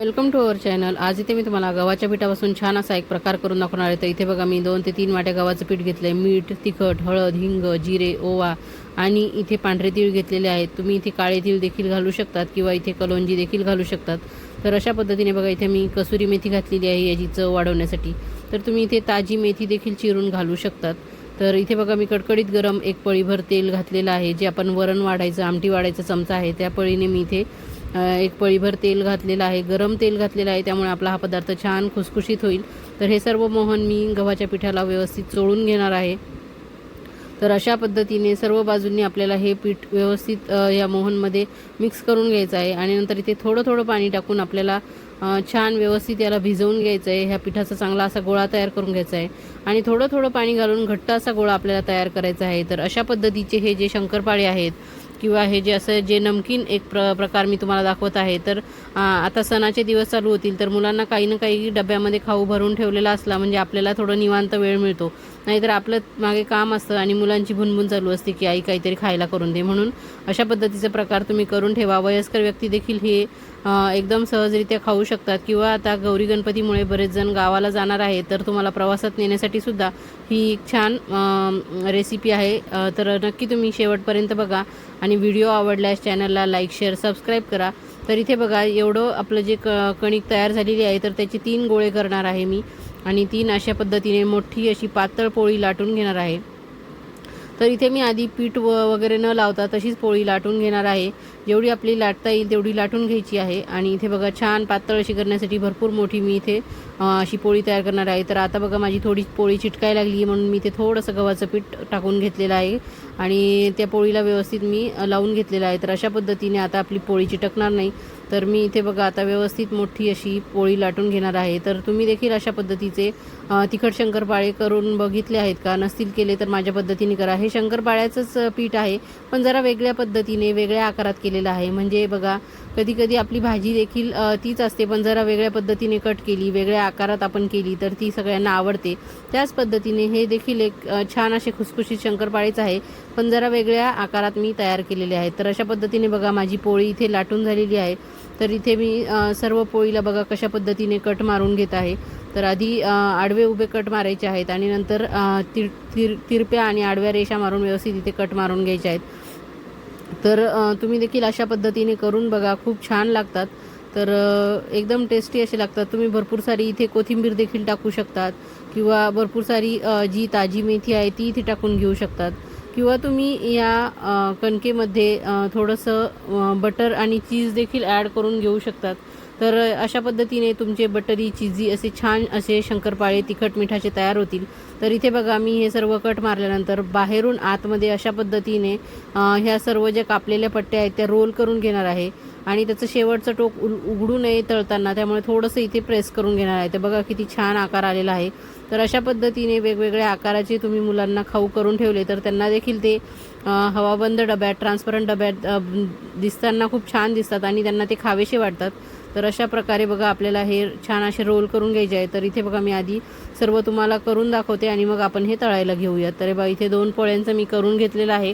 Welcome to our channel आज इथे मी तुम्हाला गव्हाच्या पिठापासून छान असा एक प्रकार करून दाखवणार आहे. तर इथे बघा मी दोन ते तीन वाट्या गव्हाचं पीठ घेतलं आहे मीठ तिखट हळद हिंग जिरे ओवा आणि इथे पांढरे तीळ घेतलेले आहेत. तुम्ही इथे काळे तीळ देखील घालू शकतात किंवा इथे कलोंजी देखील घालू शकतात. तर अशा पद्धतीने बघा इथे मी कसुरी मेथी घातलेली आहे याची चव वाढवण्यासाठी. तर तुम्ही इथे ताजी मेथी देखील चिरून घालू शकतात. तर इथे बघा मी कडकडीत गरम एक पळीभर तेल घातलेलं आहे. जे आपण वरण वाढायचं आमटी वाढायचा चमचा आहे त्या पळीने मी इथे एक पळीभर तेल घातलेलं आहे गरम तेल घातलेलं आहे त्यामुळे आपला हा पदार्थ छान खुसखुशीत होईल. तर हे सर्व मोहन मी गव्हाच्या पिठाला व्यवस्थित चोळून घेणार आहे. तर अशा पद्धतीने सर्व बाजूंनी आपल्याला हे पीठ व्यवस्थित या मोहनमध्ये मिक्स करून घ्यायचं आहे आणि नंतर इथे थोडं थोडं पाणी टाकून आपल्याला छान व्यवस्थित याला भिजवून घ्यायचं आहे. ह्या पिठाचा चांगला असा गोळा तयार करून घ्यायचा आहे. आणि थोडं थोडं पाणी घालून घट्ट असा गोळा आपल्याला तयार करायचा आहे. तर अशा पद्धतीचे हे जे शंकरपाळे आहेत किंवा हे जे असं जे नमकीन एक प्र प्रकार मी तुम्हाला दाखवत आहे तर आता सणाचे दिवस चालू होतील तर मुलांना काही ना काही डब्यामध्ये खाऊ भरून ठेवलेला असला म्हणजे आपल्याला थोडं निवांत वेळ मिळतो. नाहीतर आपलं मागे काम असतं आणि मुलांची भुनभुन चालू असते की आई काहीतरी खायला करून दे. म्हणून अशा पद्धतीचे प्रकार तुम्ही करून ठेवा. वयस्कर व्यक्ती देखील हे एकदम सहजरित्या खाऊ शकतात. किंवा आता गौरी गणपतीमुळे बरेच जण गावाला जाणार आहे तर तुम्हाला प्रवासात नेण्यासाठी सुद्धा ही एक छान रेसिपी आहे. तर नक्की तुम्ही शेवटपर्यंत बघा. आणि व्हिडिओ आवडल्यास चॅनलला लाईक शेअर सबस्क्राईब करा. तर इथे बघा एवढं आपलं जे क कणिक तयार झालेली आहे तर त्याचे तीन गोळे करणार आहे मी. आणि तीन अशा पद्धतीने मोठी अशी पातळ पोळी लाटून घेणार आहे. तर इथे मी आधी पीठ व वगैरे न लावता तशीच पोळी लाटून घेणार आहे. जेवढी आपली लाटता येईल तेवढी लाटून घ्यायची आहे. आणि इथे बघा छान पातळ अशी करण्यासाठी भरपूर मोठी मी इथे अशी पोळी तयार करणार आहे. तर आता बघा माझी थोडी पोळी चिटकायला लागली म्हणून मी ते थोडंसं गव्हाचं पीठ टाकून घेतलेलं आहे. आणि त्या पोळीला व्यवस्थित मी लावून घेतलेलं आहे. तर अशा पद्धतीने आता आपली पोळी चिटकणार नाही. तर मी इथे बघा आता व्यवस्थित मोठी अशी पोळी लाटून घेणार आहे. तर तुम्ही देखील अशा पद्धतीचे तिखट शंकरपाळे करून बघितले आहेत का? नसतील केले तर माझ्या पद्धतीने करा. हे शंकरपाळ्याचंच पीठ आहे पण जरा वेगळ्या पद्धतीने वेगळ्या आकारात केलेलं आहे. म्हणजे बघा कधी कधी आपली भाजी देखील तीच असते पण जरा वेगळ्या पद्धतीने कट केली वेगळ्या आकारात आपण केली तर ती सगळ्यांना आवडते. त्याच पद्धतीने हे देखील एक छान असे खुसखुशीत शंकरपाळीच आहे. पण जरा वेगळ्या आकारात मी तयार केलेले आहेत. तर अशा पद्धतीने बघा माझी पोळी इथे लाटून झालेली आहे. तर इथे मी सर्व पोळीला बघा कशा पद्धतीने कट मारून घेत आहे. तर आधी आडवे उभे कट मारायचे आहेत आणि नंतर तिर तिर तिरप्या आणि आडव्या रेषा मारून व्यवस्थित इथे कट मारून घ्यायचे आहेत. तर तुम्ही देखील अशा पद्धतीने करून बघा खूप छान लागतात. तर एकदम टेस्टी असे लागतात. तुम्ही भरपूर सारी इथे कोथिंबीर देखील टाकू शकतात. किंवा भरपूर सारी जी ताजी मेथी आहे ती इथे टाकून घेऊ शकतात. किंवा तुम्ही या कणकेमध्ये थोडंसं बटर आणि चीज देखील ॲड करून घेऊ शकतात. तर अशा पद्धतीने तुमचे बटरी चिझी असे छान असे शंकरपाळे तिखट मिठाचे तयार होतील. तर इथे बघा मी हे सर्व कट मारल्यानंतर बाहेरून आतमध्ये अशा पद्धतीने ह्या सर्व ज्या कापलेल्या पट्ट्या आहेत त्या रोल करून घेणार आहे. आणि त्याचं शेवटचं टोक उघडू नये तळताना त्यामुळे थोडंसं इथे प्रेस करून घेणार आहे. तर बघा किती छान आकार आलेला आहे. तर अशा पद्धतीने वेगवेगळ्या आकाराचे तुम्ही मुलांना खाऊ करून ठेवले तर त्यांना देखील ते हवाबंद डब्यात ट्रान्सपरंट डब्यात दिसताना खूप छान दिसतात आणि त्यांना ते खावेसे वाटतात. तर अशा प्रकारे बघा आपल्याला हे छान असे रोल करून घ्यायचे आहे तर इथे बघा मी आधी सर्व तुम्हाला करून दाखवते आणि मग आपण हे तळायला घेऊयात. तर बघा इथे दोन पोळ्यांचं मी करून घेतलेलं आहे.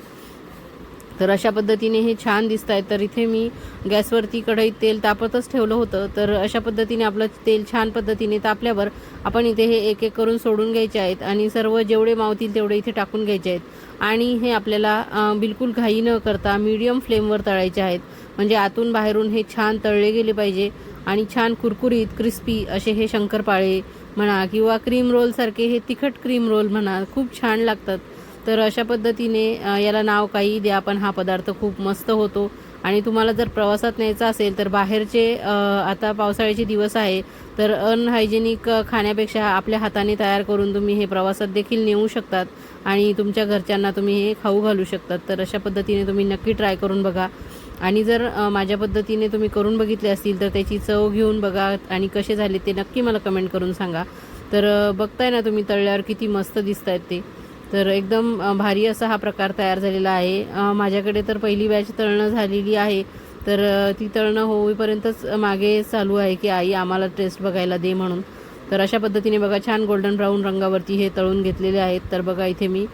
तर अशा पद्धतीने हे छान दिसत आहेत. तर इथे मी गॅसवरती कढईत तेल तापतच ठेवलं होतं. तर अशा पद्धतीने आपलं तेल छान पद्धतीने तापल्यावर आपण इथे हे एक एक करून सोडून घ्यायचे आहेत आणि सर्व जेवढे मावतील तेवढे इथे टाकून घ्यायचे आहेत. आणि हे आपल्याला बिलकुल घाई न करता मीडियम फ्लेमवर तळायचे आहेत. म्हणजे आतून बाहेरून हे छान तळले गेले पाहिजे आणि छान कुरकुरीत क्रिस्पी असे हे शंकरपाळे म्हणा किंवा क्रीम रोलसारखे हे तिखट क्रीम रोल म्हणा खूप छान लागतात. तर अशा पद्धतीने याला नाव काही द्या. पण हा पदार्थ खूप मस्त होतो. आणि तुम्हाला जर प्रवासात न्यायचा असेल तर बाहेरचे आता पावसाळ्याचे दिवस आहे तर अनहायजेनिक खाण्यापेक्षा आपल्या हाताने तयार करून तुम्ही हे प्रवासात देखील नेऊ शकतात. आणि तुमच्या घरच्यांना तुम्ही हे खाऊ घालू शकतात. तर अशा पद्धतीने तुम्ही नक्की ट्राय करून बघा. आणि जर माझ्या पद्धतीने तुम्ही करून बघितले असतील तर त्याची चव घेऊन बघा आणि कसे झाले ते नक्की मला कमेंट करून सांगा. तर बघताय ना तुम्ही तळल्यावर किती मस्त दिसत आहेत ते. तर एकदम भारी असा हा प्रकार तयार झालेला आहे. माझ्याकडे तर पहिली बॅच तळणं झालेली आहे. तर ती तळणं होईपर्यंतच मागे चालू आहे की आई आम्हाला टेस्ट बघायला दे म्हणून. तर अशा पद्धतीने बघा छान गोल्डन ब्राऊन रंगावरती हे तळून घेतलेले आहेत. तर बघा इथे मी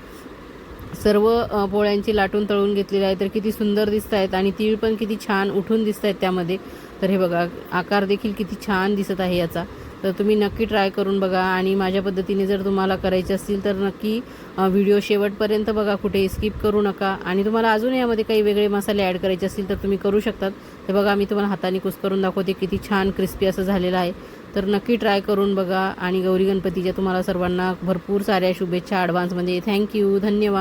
सर्व पोळ्यांची लाटून तळून घेतलेली आहे. तर किती सुंदर दिसत आहेत आणि तीळ पण किती छान उठून दिसत आहेत त्यामध्ये. तर हे बघा आकार देखील किती छान दिसत आहे याचा. तर तुम्ही नक्की ट्राय करून बघा आणि माझ्या पद्धतीने जर तुम्हाला करायचे असतील तर नक्की व्हिडिओ शेवटपर्यंत बघा कुठे स्किप करू नका. आणि तुम्हाला अजून यामध्ये काही वेगळे मसाले ॲड करायचे असतील तर तुम्ही करू शकतात. तर बघा मी तुम्हाला हाताने कुस्करून दाखवते किती छान क्रिस्पी असं झालेलं आहे. तर नक्की ट्राय करून बघा. आणि गौरी गणपतीच्या तुम्हाला सर्वांना भरपूर साऱ्या शुभेच्छा ॲडव्हान्समध्ये थँक्यू धन्यवाद.